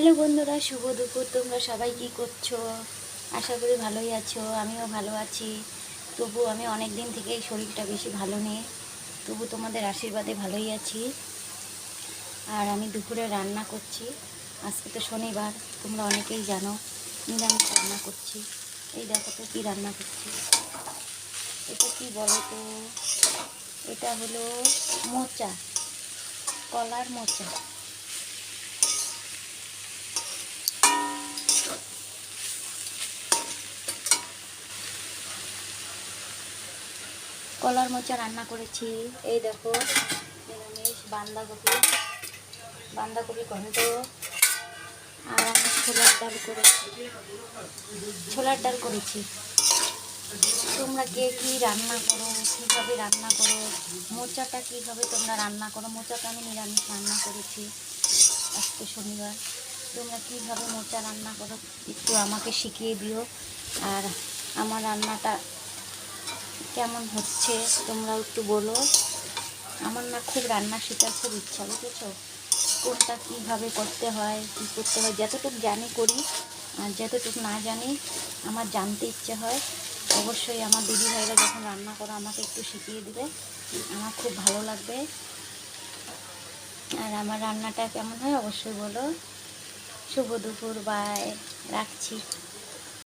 Hello বন্ধুরা, শুভ দুপুর। তোমরা সবাই কি করছ? আশা করি ভালোই আছো, আমিও ভালো আছি। তবু আমি অনেক দিন থেকে শরীরটা বেশি ভালো নেই। তবু তোমাদের আশীর্বাদে ভালোই আছি। আর আমি দুপুরে রান্না করছি। আজকে তো শনিবার, তোমরা অনেকেই জানো, নিরামিষ রান্না করছি। এই দেখো তো কী রান্না করছি। এটা কি বলো তো এটা হলো মোচা, কলার মোচা। কলার মোচা রান্না করেছি। এই দেখো, নিরামিষ বাঁধাকপি বাঁধাকপি ঘন্ট, আর আমি ছোলার ডাল করেছি। ছোলার ডাল করেছি। তোমরা কে কী রান্না করো, কীভাবে রান্না করো, মোচাটা কীভাবে তোমরা রান্না করো? মোচাটা আমি নিরামিষ রান্না করেছি আজকে শনিবার। তোমরা কীভাবে মোচা রান্না করো একটু আমাকে শিখিয়ে দিও। আর আমার রান্নাটা কেমন হচ্ছে তোমরাও একটু বলো। আমার না খুব রান্না শেখার খুব ইচ্ছা, বুঝেছ? কোনটা কীভাবে করতে হয়, কী করতে হয়, যতটুকু জানি করি আর যতটুকু না জানি, আমার জানতে ইচ্ছে হয়। অবশ্যই আমার দিদি ভাইরা যখন রান্না করো, আমাকে একটু শিখিয়ে দিবে। আমার খুব ভালো লাগবে। আর আমার রান্নাটা কেমন হয় অবশ্যই বলো। শুভ দুপুর বাই রাখছি।